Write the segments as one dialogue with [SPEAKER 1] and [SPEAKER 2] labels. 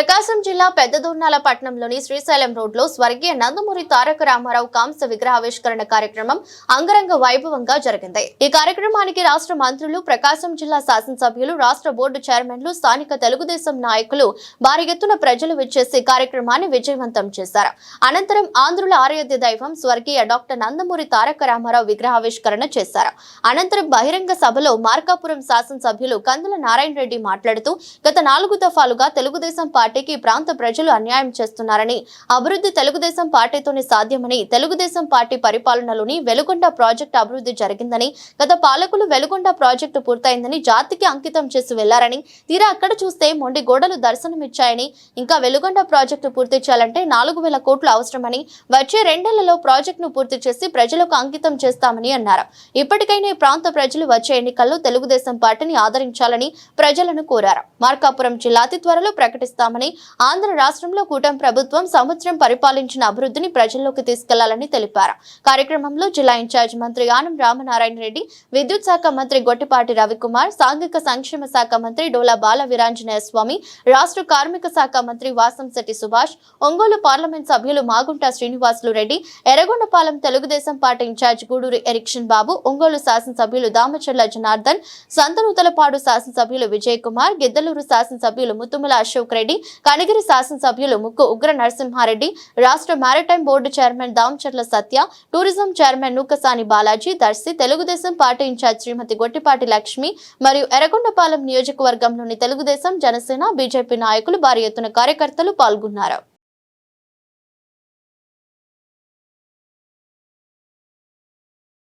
[SPEAKER 1] ప్రకాశం జిల్లా పెద్దదూర్నాల పట్టణంలోని శ్రీశైలం రోడ్లో స్వర్గీయ నందమూరి తారక రామారావు కాంస విగ్రహావిష్కరణ కార్యక్రమం అంగరంగ వైభవంగా జరిగింది. ఈ కార్యక్రమానికి రాష్ట్ర మంత్రులు ప్రకాశం జిల్లా శాసనసభ్యులు రాష్ట్ర బోర్డు చైర్మన్లు స్థానిక తెలుగుదేశం నాయకులు భారీ ఎత్తున ప్రజలు విచ్చేసి కార్యక్రమాన్ని విజయవంతం చేశారు. అనంతరం ఆంధ్రుల ఆరాధ్య దైవం స్వర్గీయ డాక్టర్ నందమూరి తారక రామారావు విగ్రహావిష్కరణ చేశారు. అనంతరం బహిరంగ సభలో మార్కాపురం శాసనసభ్యులు కందుల నారాయణ రెడ్డి మాట్లాడుతూ గత నాలుగు దఫాలుగా తెలుగుదేశం పార్టీ పార్టీకి ప్రాంత ప్రజలు అన్యాయం చేస్తున్నారని అభివృద్ధి తెలుగుదేశం పార్టీతోనే సాధ్యమని తెలుగుదేశం పార్టీ పరిపాలనలోని వెలుగొండ ప్రాజెక్టు అభివృద్ధి జరిగిందని గత పాలకులు వెలుగొండ ప్రాజెక్టు పూర్తయిందని జాతికి అంకితం చేసి వెళ్ళారని తీరా అక్కడ చూస్తే మొండి గోడలు దర్శనమిచ్చాయని ఇంకా వెలుగొండ ప్రాజెక్టు పూర్తి చేయాలంటే నాలుగు వేల కోట్లు అవసరమని వచ్చే రెండేళ్ళలో ప్రాజెక్టును పూర్తి చేసి ప్రజలకు అంకితం చేస్తామని అన్నారు. ఇప్పటికైనా ఈ ప్రాంత ప్రజలు వచ్చే ఎన్నికల్లో తెలుగుదేశం పార్టీని ఆదరించాలని ప్రజలను కోరారు. మార్కాపురం జిల్లా అతి త్వరలో ప్రకటిస్తామని ఆంధ్ర రాష్ట్రంలో కూటమి ప్రభుత్వం సంవత్సరం పరిపాలించిన అభివృద్ధిని ప్రజల్లోకి తీసుకెళ్ళాలని తెలిపారు. కార్యక్రమంలో జిల్లా ఇన్ఛార్జ్ మంత్రి ఆనం రామనారాయణ రెడ్డి విద్యుత్ శాఖ మంత్రి గొట్టిపాటి రవికుమార్ సాంఘిక సంక్షేమ శాఖ మంత్రి డోలా బాల వీరాంజనేయ స్వామి రాష్ట్ర కార్మిక శాఖ మంత్రి వాసంశెట్టి సుభాష్ ఒంగోలు పార్లమెంట్ సభ్యులు Magunta Srinivasulu Reddy Yerragondapalem Telugu Desam party in charge Gudur Erikshan Babu Ongole శాసనసభ్యులు దామచర్ల జనార్దన్ సంతనూతలపాడు శాసనసభ్యులు విజయ్ కుమార్ గిద్దలూరు శాసనసభ్యులు ముత్తుముల అశోక్ రెడ్డి కనిగిరి శాసనసభ్యులు ముక్కు ఉగ్ర నరసింహారెడ్డి రాష్ట్ర maritime board chairman Damacharla Satya tourism chairman Nookasani Balaji Darsi Telugu Desam party in charge Shrimati Gottipati Lakshmi మరియు ఎర్రగొండపాలెం నియోజకవర్గంలోని Telugu Desam Janasena BJP నాయకులు భారీ ఎత్తున కార్యకర్తలు పాల్గొన్నారు.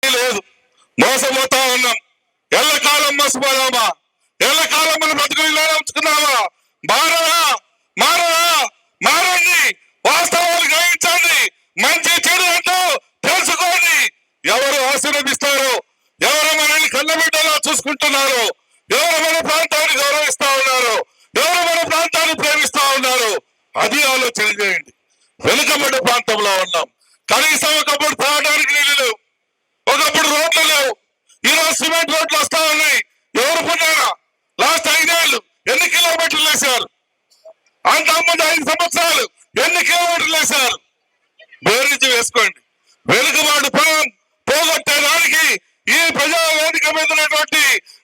[SPEAKER 2] లేదు. మోసపోతా ఉన్నాం. ఎల్లకాలం మోసపోదామా? ఎల్లకాలం మనం బతుకులు చూసుకుంటున్నారు. ఎవరు మన ప్రాంతాన్ని గౌరవిస్తా ఉన్నారు. ఎవరు మన ప్రాంతాన్ని ప్రేమిస్తా ఉన్నారు. అది ఆలోచన చేయండి. వెనుకబడ్డ ప్రాంతంలో ఉన్నాం. కనీసం ఒకప్పుడు తాగడానికి నీళ్ళు లేవు. ఒకప్పుడు రోడ్లు లేవు. ఈ రోజు సిమెంట్ రోడ్లు వస్తా ఉన్నాయి. ఎవరు పుట్టారా లాస్ట్ ఐదేళ్ళు ఎన్ని కిలోమీటర్లు వేశారు? అంతకుముందు ఐదు సంవత్సరాలు ఎన్ని కిలోమీటర్లు వేశారు? బేరీజు వేసుకోండి. వెనుకబాటు పొలం పోగొట్టేదానికి ఈ ప్రజా వేదిక మీద ఉన్నటువంటి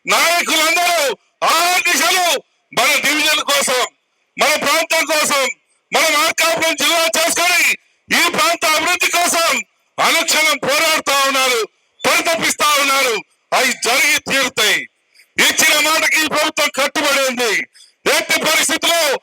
[SPEAKER 2] నాయకులందరూ ఆ దిశలో మన డివిజన్ కోసం మన ప్రాంతం కోసం మన మార్కాపురం జిల్లా చేసుకొని ఈ ప్రాంత అభివృద్ధి కోసం అనుక్షణం పోరాడుతా ఉన్నారు పరితపిస్తా ఉన్నారు. అవి జరిగి తీరుతాయి. ఇచ్చిన మాటకి ప్రభుత్వం కట్టుబడి ఉంది. ఎట్టి పరిస్థితుల్లో